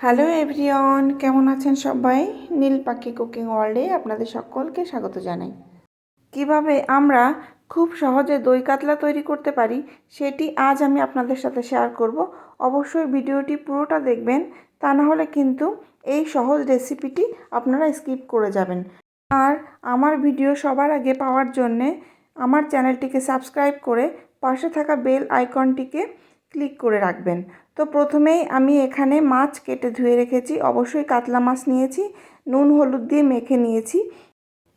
Hello everyone, কেমন আছেন সবাই? নীল পাখি কুকিং ওয়ার্ল্ডে আপনাদের সকলকে স্বাগত জানাই। কীভাবে আমরা খুব সহজে দই কাতলা তৈরি করতে পারি সেটি আজ আমি আপনাদের সাথে শেয়ার করব। অবশ্যই ভিডিওটি পুরোটা দেখবেন, তা না হলে কিন্তু এই সহজ রেসিপিটি আপনারা স্কিপ করে যাবেন। আর আমার ভিডিও সবার আগে পাওয়ার জন্যে আমার চ্যানেলটিকে সাবস্ক্রাইব করে পাশে থাকা বেল আইকনটিকে ক্লিক করে রাখবেন। তো প্রথমেই আমি এখানে মাছ কেটে ধুয়ে রেখেছি, অবশ্যই কাতলা মাছ নিয়েছি, নুন, হলুদ দিয়ে মেখে নিয়েছি।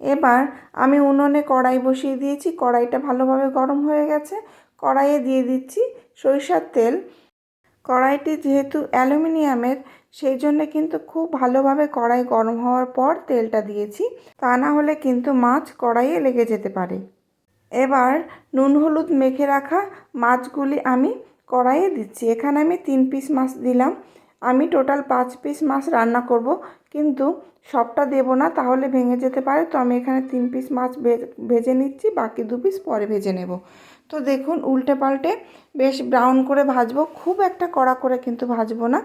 এবার আমি উনুনে কড়াই বসিয়ে দিয়েছি, কড়াইটা ভালোভাবে গরম হয়ে গেছে, কড়াইয়ে দিয়ে দিচ্ছি সরিষার তেল। কড়াইটি যেহেতু অ্যালুমিনিয়ামের, সেই জন্য কিন্তু খুব ভালোভাবে কড়াই গরম হওয়ার পর তেলটা দিয়েছি, তা না হলে কিন্তু মাছ কড়াইয়ে লেগে যেতে পারে। এবার নুন, হলুদ মেখে রাখা মাছগুলি আমি কড়াইয়ে দিচ্ছি। এখানে আমি তিন পিস মাছ দিলাম। আমি টোটাল পাঁচ পিস মাছ রান্না করব। কিন্তু সবটা দেব না, তাহলে ভেঙে যেতে পারে। তো আমি এখানে তিন পিস মাছ ভেজে নিচ্ছি। বাকি দু পিস পরে ভেজে নেব। তো দেখুন, উল্টে পাল্টে বেশ ব্রাউন করে ভাজবো। খুব একটা কড়া করে কিন্তু ভাজবো না।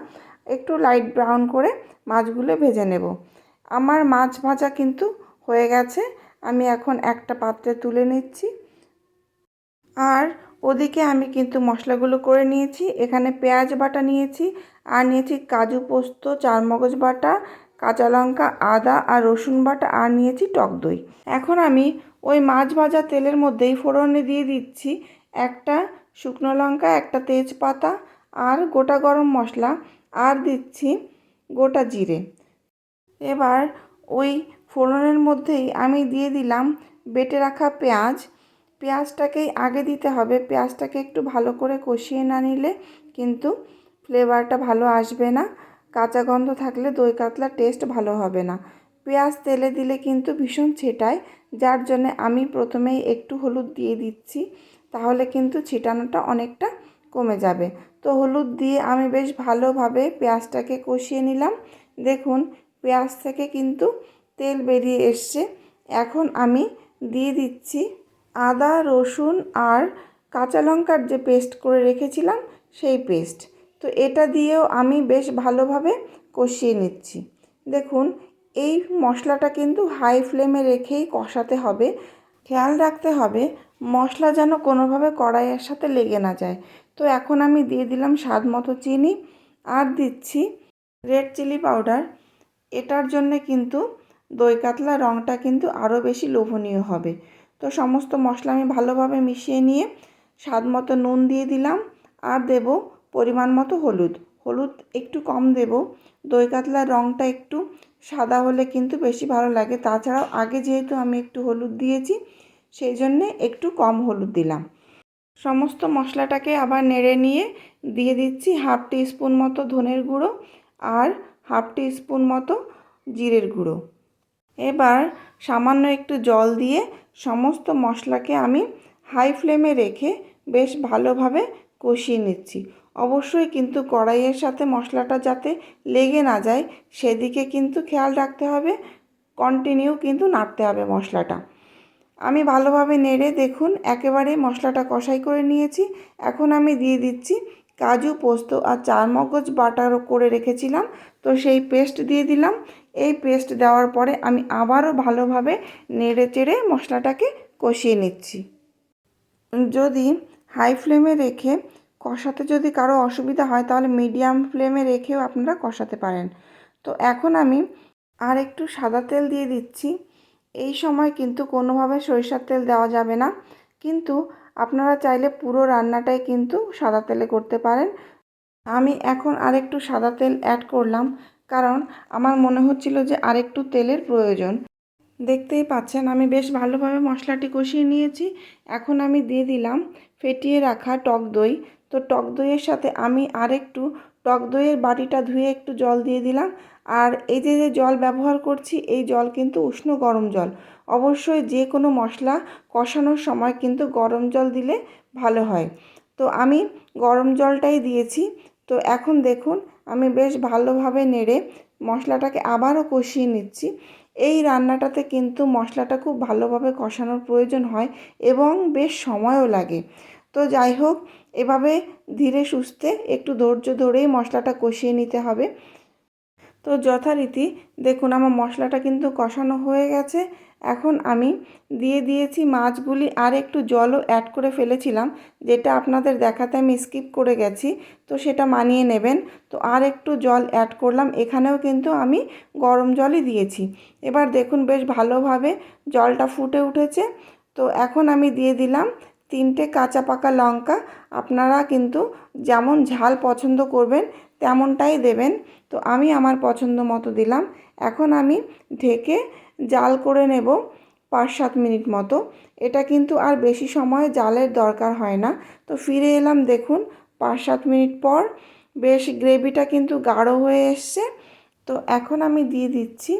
একটু লাইট ব্রাউন করে মাছগুলো ভেজে নেব। আমার মাছ ভাজা কিন্তু হয়ে গেছে। আমি এখন একটা পাত্রে তুলে নিচ্ছি। আর ওদিকে আমি কিন্তু মশলাগুলো করে নিয়েছি, এখানে পেঁয়াজ বাটা নিয়েছি, আর নিয়েছি কাজু পোস্ত, চারমগজ বাটা, কাঁচা লঙ্কা, আদা আর রসুন বাটা, আর নিয়েছি টক দই। এখন আমি ওই মাছ ভাজা তেলের মধ্যেই ফোড়নে দিয়ে দিচ্ছি একটা শুকনো লঙ্কা, একটা তেজপাতা আর গোটা গরম মশলা, আর দিচ্ছি গোটা জিরে। এবার ওই ফোড়নের মধ্যেই আমি দিয়ে দিলাম বেটে রাখা পেঁয়াজ পেঁয়াজটাকেই আগে দিতে হবে। পেঁয়াজটাকে একটু ভালো করে কষিয়ে না নিলে কিন্তু ফ্লেভারটা ভালো আসবে না। কাঁচা গন্ধ থাকলে দই কাতলার টেস্ট ভালো হবে না। পেঁয়াজ তেলে দিলে কিন্তু ভীষণ ছেটায়, যার জন্য আমি প্রথমেই একটু হলুদ দিয়ে দিচ্ছি, তাহলে কিন্তু ছিটানোটা অনেকটা কমে যাবে। তো হলুদ দিয়ে আমি বেশ ভালোভাবে পেঁয়াজটাকে কষিয়ে নিলাম। দেখুন, পেঁয়াজ থেকে কিন্তু তেল বেরিয়ে এসছে। এখন আমি দিয়ে দিচ্ছি আদা, রসুন আর কাঁচা লঙ্কার যে পেস্ট করে রেখেছিলাম সেই পেস্ট। তো এটা দিয়েও আমি বেশ ভালোভাবে কষিয়ে নিচ্ছি। দেখুন, এই মশলাটা কিন্তু হাই ফ্লেমে রেখেই কষাতে হবে। খেয়াল রাখতে হবে, মশলা যেন কোনোভাবে কড়াইয়ের সাথে লেগে না যায়। তো এখন আমি দিয়ে দিলাম স্বাদ মতো চিনি আর দিচ্ছি রেড চিলি পাউডার। এটার জন্যে কিন্তু দই কাতলা রঙটা কিন্তু আরও বেশি লোভনীয় হবে। তো সমস্ত মশলা আমি ভালোভাবে মিশিয়ে নিয়ে স্বাদ মতো নুন দিয়ে দিলাম আর দেব পরিমাণ মতো হলুদ। হলুদ একটু কম দেব। দই কাতলার রঙটা একটু সাদা হলে কিন্তু বেশি ভালো লাগে। তাছাড়াও আগে যেহেতু আমি একটু হলুদ দিয়েছি, সেই জন্যে একটু কম হলুদ দিলাম। সমস্ত মশলাটাকে আবার নেড়ে নিয়ে দিয়ে দিচ্ছি হাফ টি স্পুন মতো ধনের গুঁড়ো আর হাফ টি স্পুন মতো জিরের গুঁড়ো। এবার সামান্য একটু জল দিয়ে সমস্ত মশলাকে আমি হাই ফ্লেমে রেখে বেশ ভালোভাবে কষিয়ে নিচ্ছি। অবশ্যই কিন্তু কড়াইয়ের সাথে মশলাটা যাতে লেগে না যায়, সেদিকে কিন্তু খেয়াল রাখতে হবে কন্টিনিউ কিন্তু নাড়তে হবে মশলাটা। আমি ভালোভাবে নেড়ে দেখুন, একেবারে মশলাটা কষাই করে নিয়েছি। এখন আমি দিয়ে দিচ্ছি কাজু পোস্ত আর চারমগজ বাটার করে রেখেছিলাম, তো সেই পেস্ট দিয়ে দিলাম। এই পেস্ট দেওয়ার পরে আমি আবারও ভালোভাবে নেড়ে চেড়ে মশলাটাকে কষিয়ে নিচ্ছি। যদি হাই ফ্লেমে রেখে কষাতে যদি কারও অসুবিধা হয়, তাহলে মিডিয়াম ফ্লেমে রেখেও আপনারা কষাতে পারেন। তো এখন আমি আর একটু সাদা তেল দিয়ে দিচ্ছি। এই সময় কিন্তু কোনোভাবে সরিষার তেল দেওয়া যাবে না। কিন্তু আপনারা চাইলে পুরো রান্নাটাই কিন্তু সাদা তেলে করতে পারেন। আমি এখন আরেকটু সাদা তেল অ্যাড করলাম। কারণ আমার মনে হচ্ছিল যে আরেকটু তেলের প্রয়োজন। দেখতেই পাচ্ছেন, আমি বেশ ভালোভাবে মশলাটি কষিয়ে নিয়েছি। এখন আমি দিয়ে দিলাম ফেটিয়ে রাখা টক দই। তো টক দইয়ের সাথে আমি আরেকটু টক দইয়ের বাটিটা ধুয়ে একটু জল দিয়ে দিলাম। আর এই যে যে জল ব্যবহার করছি, এই জল কিন্তু উষ্ণ গরম জল। অবশ্যই যে কোনো মশলা কষানোর সময় কিন্তু গরম জল দিলে ভালো হয়। তো আমি গরম জলটাই দিয়েছি। তো এখন দেখুন আমি বেশ ভালোভাবে নেড়ে মশলাটাকে আবারও কষিয়ে নিচ্ছি। এই রান্নাটাতে কিন্তু মশলাটা খুব ভালোভাবে কষানোর প্রয়োজন হয় এবং বেশ সময়ও লাগে। তো যাই হোক, এভাবে ধীরে সুস্থে একটু ধৈর্য ধরেই মশলাটা কষিয়ে নিতে হবে। তো যথারীতি দেখুন, আমার মশলাটা কিন্তু কষানো হয়ে গেছে। এখন আমি দিয়ে দিয়েছি মাছগুলি আর একটু জলও অ্যাড করে ফেলেছিলাম, যেটা আপনাদের দেখাতে আমি স্কিপ করে গেছি, তো সেটা মানিয়ে নেবেন। তো আর একটু জল অ্যাড করলাম, এখানেও কিন্তু আমি গরম জলই দিয়েছি। এবার দেখুন বেশ ভালোভাবে জলটা ফুটে উঠেছে, তো এখন আমি দিয়ে দিলাম তিনটে কাঁচা পাকা লঙ্কা, আপনারা কিন্তু যেমন ঝাল পছন্দ করবেন তেমনটাই দেবেন। তো আমি আমার পছন্দ মতো দিলাম, এখন আমি ঢেকে জাল করে নেব পাঁচ সাত মিনিট মতো। এটা কিন্তু আর বেশি সময় জালের দরকার হয় না। তো ফিরে এলাম, দেখুন পাঁচ সাত মিনিট পর বেশ গ্রেভিটা কিন্তু গাঢ় হয়ে এসছে। তো এখন আমি দিয়ে দিচ্ছি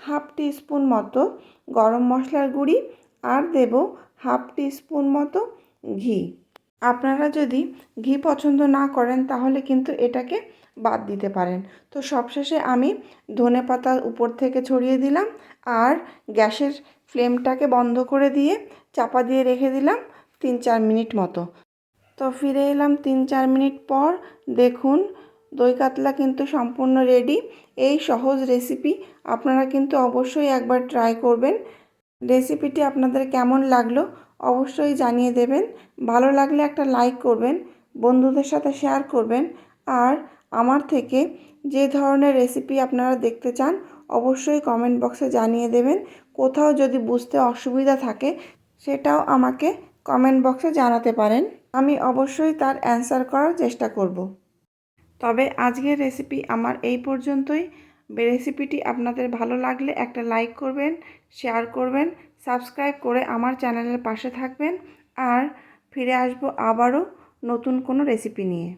হাফ স্পুন মতো গরম মশলার গুঁড়ি আর দেব হাফ স্পুন মতো ঘি। আপনারা যদি ঘি পছন্দ না করেন, তাহলে কিন্তু এটাকে বাদ দিতে পারেন। তো সবশেষে আমি ধনে পাতা উপর থেকে ছড়িয়ে দিলাম আর গ্যাসের ফ্লেমটাকে বন্ধ করে দিয়ে চাপা দিয়ে রেখে দিলাম তিন চার মিনিট মতো। তো ফিরে এলাম তিন চার মিনিট পর। দেখুন, দই কাতলা কিন্তু সম্পূর্ণ রেডি এই সহজ রেসিপি আপনারা কিন্তু অবশ্যই একবার ট্রাই করবেন। রেসিপিটি আপনাদের কেমন লাগল অবশ্যই জানিয়ে দেবেন। ভালো লাগলে একটা লাইক করবেন, বন্ধুদের সাথে শেয়ার করবেন আর আমার থেকে যে ধরনের রেসিপি আপনারা দেখতে চান, অবশ্যই কমেন্ট বক্সে জানিয়ে দেবেন। কোথাও যদি বুঝতে অসুবিধা থাকে, সেটাও আমাকে কমেন্ট বক্সে জানাতে পারেন। আমি অবশ্যই তার অ্যান্সার করার চেষ্টা করব। তবে আজকের রেসিপি আমার এই পর্যন্তই। রেসিপিটি আপনাদের ভালো লাগলে একটা লাইক করবেন শেয়ার করবেন সাবস্ক্রাইব করে আমার চ্যানেলের পাশে থাকবেন। আর ফিরে আসব আবারও নতুন কোনো রেসিপি নিয়ে।